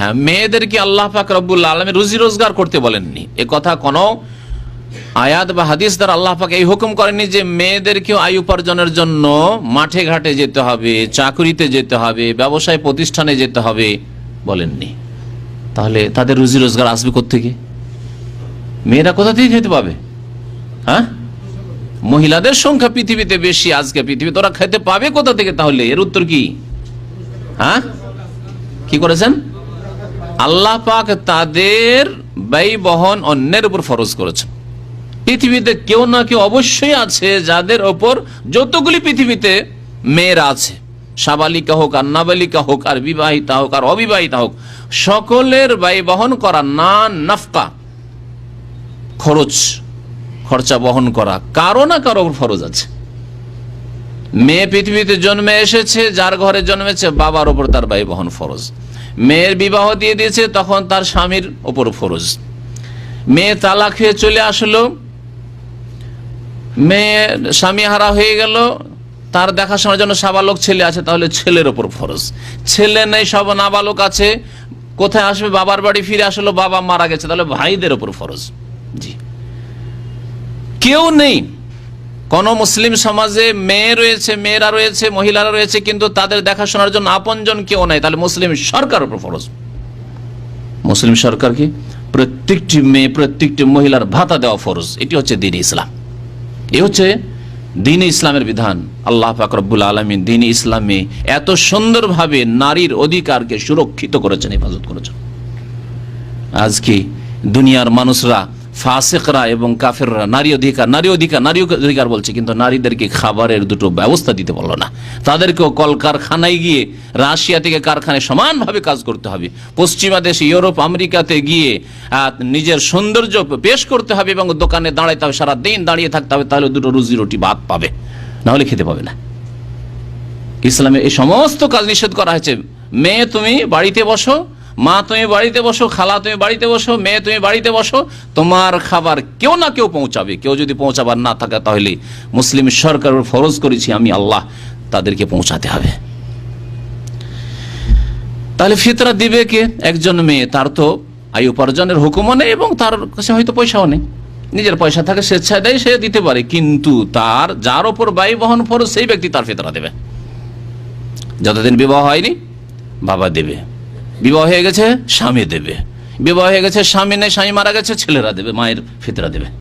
হ্যাঁ মেয়েদেরকে আল্লাহ পাক রব্বুল আলমী রুজি রোজগার করতে বলেননি। এ কথা কোনো আয়াত বা হাদিস দ্বারা আল্লাহ পাক এই হুকুম করেনি যে মেয়েদেরকেও আয় উপার্জনের জন্য মাঠে ঘাটে যেতে হবে, চাকরিতে যেতে হবে, ব্যবসায় প্রতিষ্ঠানে যেতে হবে বলেননি। তাহলে তাদের রুজি রোজগার আসবে থেকে মেয়েরা কোথা থেকে খেতে পাবে? হ্যাঁ? মহিলাদের সংখ্যা পৃথিবীতে বেশি, আজকে পৃথিবীতে। ওরা খেতে পাবে কোথা থেকে তাহলে? এর উত্তর কি? হ্যাঁ? কি করেছেন? আল্লাহ পাক তাদের ব্যয় বহন অন্যের উপর ফরজ করেছেন। পৃথিবীতে কেউ না কেউ অবশ্যই আছে যাদের ওপর যতগুলি পৃথিবীতে মেয়েরা আছে, সাবালিকা হোক, আর নাবালিকা হোক, আর বিবাহিতা হোক, আর অবিবাহিতা হোক, সকলের ব্যয় বহন করা না নাফকা, খরচ, খরচা বহন করা কারও না কারও ফরজ আছে। মেয়ে পৃথিবীতে জন্মে এসেছে, যার ঘরে জন্মেছে, বাবার ওপর তার ব্যয় বহন ফরজ। মেয়ের বিবাহ দিয়ে দিয়েছে, তখন তার স্বামীর ওপর ফরজ। মেয়ে তালাক হয়ে চলে আসলো। মেয়ে স্বামী হারা হয়ে গেল। তার দেখাশোনার জন্য সাবালক ছেলে আছে, তাহলে ছেলের ওপর ফরজ। ছেলে নেই, সব নাবালক আছে। কোথায় আসবে? বাবার বাড়ি ফিরে আসলো, বাবা মারা গেছে, তাহলে ভাইদের ওপর ফরজ। জি। কেউ নেই। কোন মুসলিম সমাজে মেয়ে রয়েছে, মেয়েরা রয়েছে, মহিলারা রয়েছে, কিন্তু তাদের দেখাশোনার জন্য আপনজন কেউ নাই। তাহলে মুসলিম সরকার উপর ফরজ। মুসলিম সরকার কি? প্রত্যেকটি মেয়ে, প্রত্যেকটি মহিলার ভাতা দেওয়া ফরজ। এটি হচ্ছে দিন ইসলাম। এ হচ্ছে দিন ইসলামের বিধান। আল্লাহ ফাকরবুল আলমিন দিন ইসলামে এত সুন্দরভাবে নারীর অধিকারকে সুরক্ষিত করেছেন, হেফাজত করেছেন। আজকে দুনিয়ার মানুষরা ফাসেকরা এবং কাফেররা, নারী অধিকার নারী অধিকার নারী অধিকার বলছে, কিন্তু নারীদেরকে খাবারের দুটো ব্যবস্থা দিতে পারল না। তাদেরকেও কলকারখানায় গিয়ে, রাশিয়া থেকে কারখানায় সমানভাবে কাজ করতে হবে। পশ্চিমা দেশে, ইউরোপ, আমেরিকাতে গিয়ে নিজের সৌন্দর্য পেশ করতে হবে এবং দোকানে দাঁড়াইতে হবে সারা দিন দাঁড়িয়ে থাকতে হবে, তাহলে দুটো রুজি রুটি ভাত পাবে। নাহলে খেতে পাবে না। ইসলামে এই সমস্ত কাজ নিষেধ করা হয়েছে। মেয়ে তুমি বাড়িতে বসো মা তুমি বাড়িতে বসো, খালা তুমি বাড়িতে বসো, মেয়ে তুমি বাড়িতে বসো, তোমার খাবার কেউ না কেউ পৌঁছাবে। কেউ যদি পৌঁছাবার না থাকে তাহলে মুসলিম সরকার ফরজ করেছি আমি আল্লাহ তাদেরকে পৌঁছাতে হবে। তাহলে ফিতরা দিবে কে? একজন মেয়ে, তার তো আয় উপার্জনের হুকুমও নেই এবং তার কাছে হয়তো পয়সাও নেই। নিজের পয়সা থাকে স্বেচ্ছায় দেয় সে দিতে পারে, কিন্তু তার, যার ওপর ব্যয় বহন ফরজ, সেই ব্যক্তি তার ফিতরা দেবে। যতদিন বিবাহ হয়নি, বাবা দেবে। বিবাহ হয়ে গেছে, স্বামী দেবে। বিবাহ হয়ে গেছে, স্বামী নেই, স্বামী মারা গেছে, ছেলেরা দেবে, মায়ের ফিতরা দেবে।